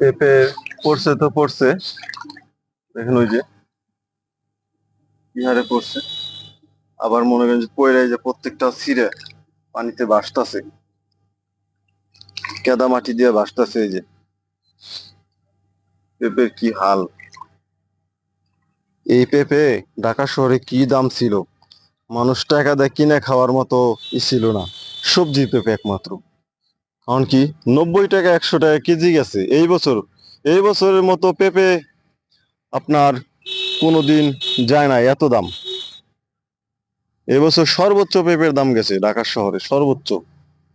পেঁপে পড়ছে তো পড়ছে। দেখেন ওই যে, কি হারে পড়ছে? আবার মনে করেন যে পয়রা যে প্রত্যেকটা ছিঁড়ে পানিতে ভাসতাছে। কেদা মাটি দিয়ে ভাসতাছে এই যে। পেঁপের কি হাল। এই পেঁপে ঢাকা শহরে কি দাম ছিল? মানুষ টাকা কিনে খাওয়ার মতো ই ছিল না। সবজি পেঁপে একমাত্র। কারণ কি নব্বই টাকা, একশো টাকা কেজি গেছে। এই বছর, এই বছরের মতো পেঁপে আপনার কোনোদিন যায় না, এত দাম। এবছর সর্বোচ্চ পেঁপের দাম গেছে ঢাকার শহরে, সর্বোচ্চ।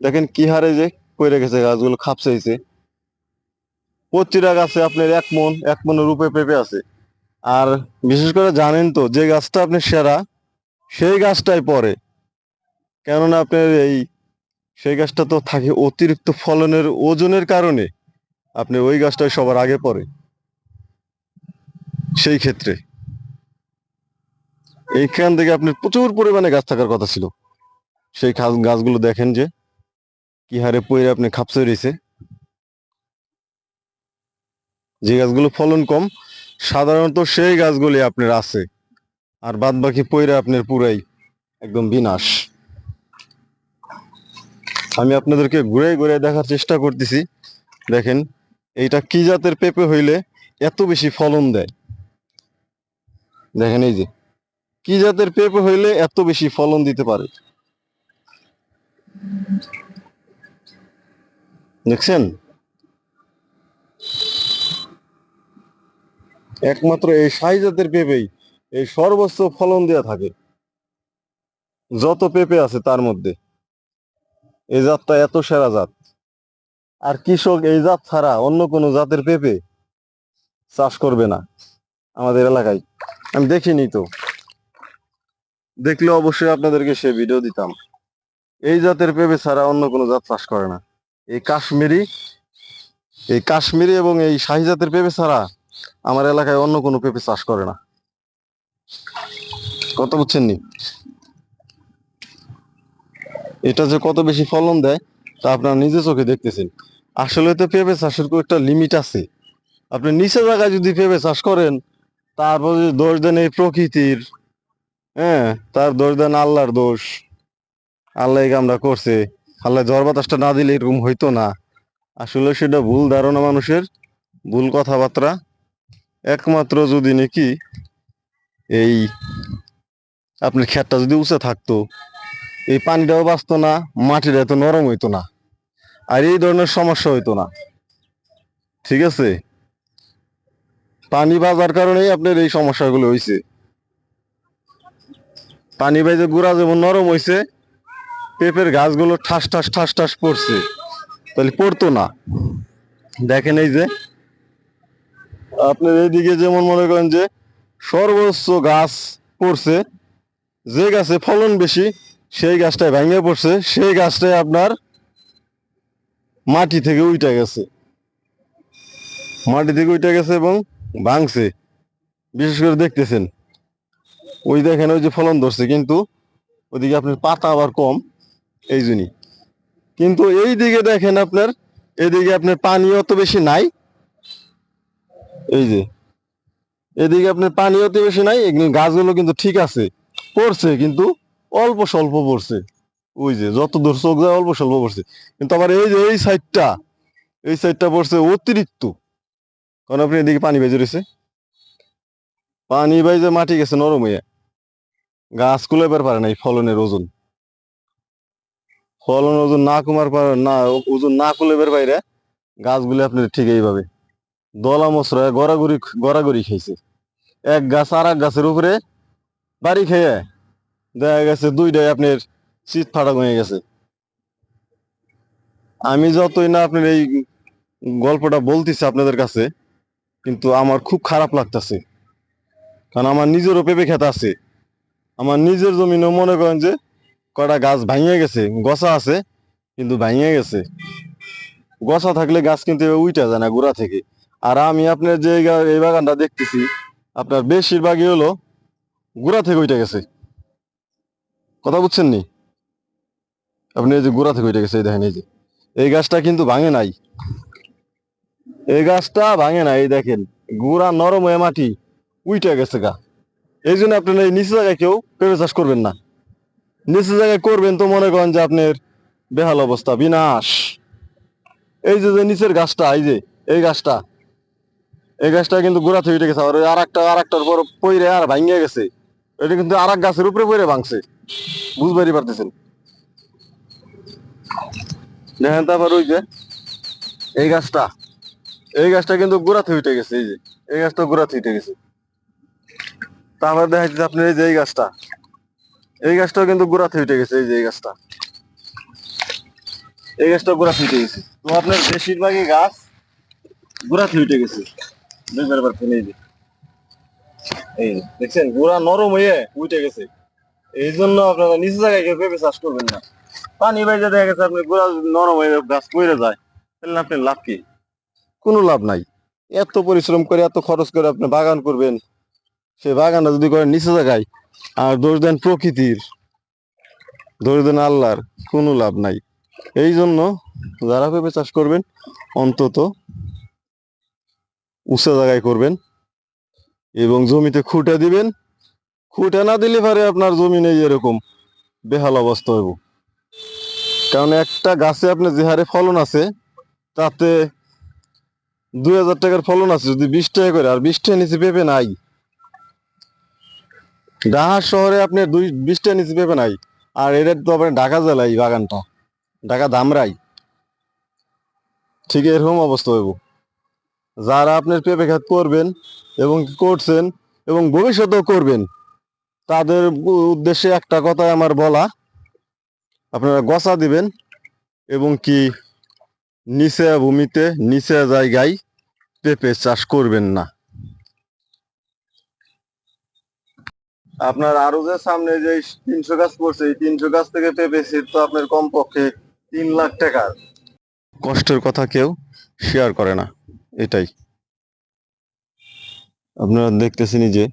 দেখেন কি হারে যে কইরে গেছে, গাছগুলো খাপসাইছে প্রতিটা গাছে আপনার এক মন, এক মনের রূপে পেঁপে আছে। আর বিশেষ করে জানেন তো, যে গাছটা আপনি সেরা, সেই গাছটাই পরে। কেননা আপনার এই সেই গাছটা তো থাকে অতিরিক্ত ফলনের ওজনের কারণে আপনি ওই গাছটাই সবার আগে পড়ে। সেই ক্ষেত্রে। এইখান থেকে আপনার প্রচুর পরিমাণে গাছ থাকার কথা ছিল। সেই গাছগুলো দেখেন যে, কি হারে পইরে আপনি খাপসে রয়েছে যে গাছগুলো ফলন কম, সাধারণত সেই গাছগুলি আপনার আছে। আর বাদ বাকি পইরে আপনার পুরাই একদম বিনাশ। আমি আপনাদেরকে ঘুরে ঘুরে দেখার চেষ্টা করতেছি। দেখেন, এইটা কি জাতের পেঁপে হইলে এত বেশি ফলন দেয়? দেখেন এই যে, কি জাতের পেঁপে হইলে এত বেশি ফলন দিতে পারে? দেখছেন? একমাত্র এই সাই জাতের পেঁপেই এই সর্বোচ্চ ফলন দেয়া থাকে। যত পেঁপে আছে তার মধ্যে। এই জাতটা এত সেরা জাত। আর কৃষক এই জাত ছাড়া অন্য কোনো জাতের পেঁপে চাষ করবে না আমাদের এলাকায়। আমি দেখিনি তো। দেখলে অবশ্যই আপনাদেরকে সে ভিডিও দিতাম। এই জাতের পেঁপে ছাড়া অন্য কোনো জাত চাষ করে না। এই কাশ্মীরি এই কাশ্মীরি এবং এই শাহি জাতের পেঁপে ছাড়া আমার এলাকায় অন্য কোনো পেঁপে চাষ করে না। কত বুঝছেন নি এটা যে কত বেশি ফলন দেয়, তা আপনারা নিজে চোখে দেখতেছেন। আসলে তো পেঁপে চাষের একটা লিমিট আছে। আপনি নিচে জায়গায় যদি পেঁপে চাষ করেন, তারপর যদি দোষ দেন এই প্রকৃতির হ্যাঁ তার দোষ দেন আল্লাহর দোষ, আল্লাহ কামটা করছে। আল্লাহ ঝড় বাতাসটা না দিলে এরকম হইতো না। আসলে সেটা ভুল ধারণা মানুষের, ভুল কথাবার্তা। একমাত্র যদি নাকি এই আপনার ক্ষেতটা যদি উঁচে থাকতো এই পানিটাও বাঁচতো না, মাটিটা এত নরম হইতো না, আর এই ধরনের সমস্যা হইতো না। ঠিক আছে? পানি বাজার কারণেই আপনার এই সমস্যাগুলো হয়েছে পানি বাইজে গুড়া যেমন নরম হয়েছে পেঁপের গাছগুলো ঠাস ঠাস ঠাস ঠাস পড়ছে, তাহলে পড়তো না। দেখেন এই যে, আপনার এইদিকে যেমন মনে করেন যে সর্বোচ্চ গাছ পড়ছে, যে গাছে ফলন বেশি সেই গাছটায় ভেঙে পড়ছে, সেই গাছটায় আপনার মাটি থেকে উইটা গেছে। মাটি থেকে উইটা গেছে এবং ভাঙছে। বিশেষ করে দেখতেছেন, ওই দেখেন ওই যে ফলন ধরছে, কিন্তু ওদিকে আপনার পাতা আবার কম, এই জন্যই। কিন্তু এই দিকে দেখেন আপনার এদিকে আপনার পানি অত বেশি নাই। এই যে এদিকে আপনার পানি অত বেশি নাই গাছগুলো কিন্তু ঠিক আছে, পড়ছে, কিন্তু অল্প স্বল্প পড়ছে। ওই যে, যত দূর চোখ যায় অল্প স্বল্প পড়ছে। কিন্তু আবার এই যে, এই সাইডটা এই সাইডটা পড়ছে অতিরিক্ত। কারণ আপনি এদিকে পানি বেজে রয়েছে? পানি বাইজে মাটি গেছে নরম হয়ে গাছ কুলেবার পারে না এই ফলনের ওজন। ফলন ওজন না কমার পারে, না, ওজন না কুলেবার বাইরে গাছগুলো আপনার ঠিক এইভাবে। দলা মশরা গড়াগড়ি গড়াগড়ি খাইছে। এক গাছ আর এক গাছের উপরে বাড়ি খেয়ে দেখা গেছে দুইটাই আপনার শীত ফাটা হয়ে গেছে। আমি যতই না আপনার এই গল্পটা বলতেছি আপনাদের কাছে, কিন্তু আমার খুব খারাপ লাগতেছে। কারণ আমার নিজেরও পেঁপে খেত আছে। আমার নিজের জমিনও মনে করেন যে কটা গাছ ভাঙিয়ে গেছে। গছা আছে, কিন্তু ভাঙিয়ে গেছে। গছা থাকলে গাছ কিন্তু উইটা যায় না গোড়া থেকে। আর আমি আপনার যে এই বাগানটা দেখতেছি, আপনার বেশিরভাগই হলো গোড়া থেকে উইটা গেছে। কথা বুঝছেন নি আপনি এই যে গোড়া থেকে উইটা গেছে, এই দেখেন এই যে। এই গাছটা কিন্তু ভাঙে নাই। এই গাছটা ভাঙে না এই দেখেন। গুড়া নরম হয়ে মাটি উইটে গেছে গা। এই জন্য আপনার এই নিচে জায়গায় কেউ পেঁপে চাষ করবেন না। নিচে জায়গায় করবেন তো মনে করেন যে আপনার বেহাল অবস্থা, বিনাশ। এই যে যে নিচের গাছটা, এই যে, এই গাছটা এই গাছটা কিন্তু গোড়া থেকে উঠে গেছে। আর আর একটা আর একটার পর পইরে আর ভাঙিয়ে গেছে। এটা কিন্তু আর এক গাছের উপরে পইরে ভাঙছে। বুঝবারই পারতেছেন। দেখেন তারপর ওই যে, এই গাছটা এই গাছটা কিন্তু গোড়া থেকে উঠে গেছে, এই যে, এই গাছটা গোড়া থেকে উঠে গেছে। তারপর দেখা যাচ্ছে আপনার এই যে এই গাছটা, এই গাছটাও কিন্তু গোড়া থেকে উঠে গেছে, এই যে এই গাছটা। এই গাছটা গোড়া থেকে উঠে গেছে। তো আপনার বেশিরভাগই গাছ গোড়া থেকে উঠে গেছে। দেখবার পারছেন এই যে। এই, দেখছেন, গোড়া নরম হয়ে উঠে গেছে। এই জন্য আপনারা নিচু জায়গায় কেউ পেঁপে চাষ করবেন না। পানি বাইরে দেখা গেছে, আপনি গোড়া নরম হয়ে গাছ পড়ে যায়, তাহলে আপনার লাভ কি? কোনো লাভ নাই। এত পরিশ্রম করে, এত খরচ করে আপনি বাগান করবেন। সে বাগানটা যদি করেন নিচে জায়গায়, আর দোষ দেন প্রকৃতির। দোষ দেন আল্লাহর, কোনো লাভ নাই। এই জন্য যারা পেঁপে চাষ করবেন, অন্তত উঁচা জায়গায় করবেন। এবং জমিতে খুঁটে দিবেন। খুঁটে না দিলে পারে আপনার জমি নেই এরকম। বেহাল অবস্থা হইব। কারণ একটা গাছে আপনার যে হারে ফলন আছে, তাতে দুই হাজার টাকার ফলন আছে, যদি বিশ টাকা করে, আর বিশ টাকা নিচে পেঁপে নাই। ঢাকা শহরে আপনি দুই, বিশ টাকা নিচে পেঁপে নাই। আর এটা তো আপনার ঢাকা জেলায় বাগানটা। ঢাকা ধামরাই। ঠিক এরকম অবস্থা হইব। যারা আপনার পেঁপেখাত করবেন এবং করছেন এবং ভবিষ্যতেও করবেন, তাদের উদ্দেশ্যে একটা কথাই আমার বলা। আপনারা গসা দিবেন এবং কি নিচে ভূমিতে নিচে জায়গায় পেঁপে চাষ করবেন না। আপনার আরও যে সামনে যে তিনশো গাছ পড়ছে, এই তিনশো গাছ থেকে পেঁপে তো আপনার কমপক্ষে তিন লাখ টাকার। কষ্টের কথা কেউ শেয়ার করে না। এটাই। আপনারা দেখতেছেন যে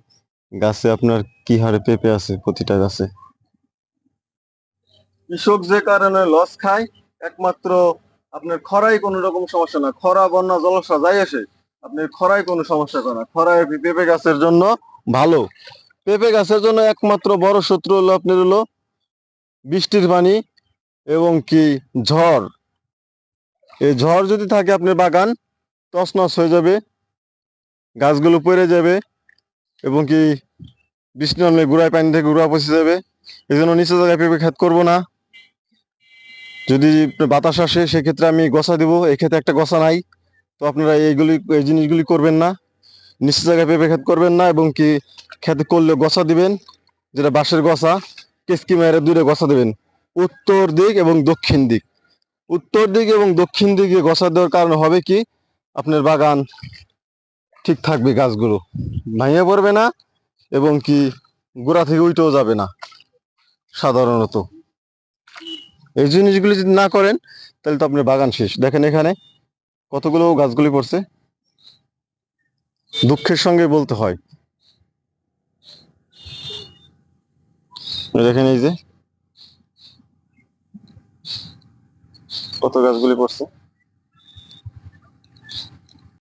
গাছে আপনার কি হারে পেঁপে আছে প্রতিটা গাছে। কৃষক যে কারণে লস খায়, একমাত্র আপনার খরাই কোনো রকম সমস্যা না। খরা, বন্যা, জলসা যাই আসে, আপনার খরাই কোনো সমস্যা করে না। খরায় পেঁপে গাছের জন্য ভালো। পেঁপে গাছের জন্য একমাত্র বড় শত্রু হলো আপনার হলো বৃষ্টির পানি এবং কি ঝড়। এই ঝড় যদি থাকে আপনার বাগান তছনছ হয়ে যাবে, গাছগুলো পড়ে যাবে এবং কি বৃষ্টি নামলে গুড়ায় পানি থেকে গুড়া পচে যাবে। এই জন্য নিচে জায়গায় পেঁপে খেত করব না। যদি বাতাস আসে, সেক্ষেত্রে আমি গসা দিব। এক্ষেত্রে একটা গসা নাই, তো আপনারা এইগুলি, এই জিনিসগুলি করবেন না। নিচে জায়গায় পেঁপে খেত করবেন না এবং কি খেতে করলে গসা দিবেন, যেটা বাঁশের গসা, কেসকি মেয়ের দূরে গসা দেবেন। উত্তর দিক এবং দক্ষিণ দিক। উত্তর দিক এবং দক্ষিণ দিকে গসা দেওয়ার কারণ হবে কি আপনার বাগান ঠিক থাকবে গাছগুলো। ভাঙে পড়বে না এবং কি গোড়া থেকে উইটেও যাবে না, সাধারণত। এই জিনিসগুলি যদি না করেন, তাহলে তো আপনার বাগান শেষ। দেখেন এখানে কতগুলো গাছগুলি পড়ছে। দুঃখের সঙ্গে বলতে হয়। দেখেন এই যে কত গাছগুলি পড়ছে।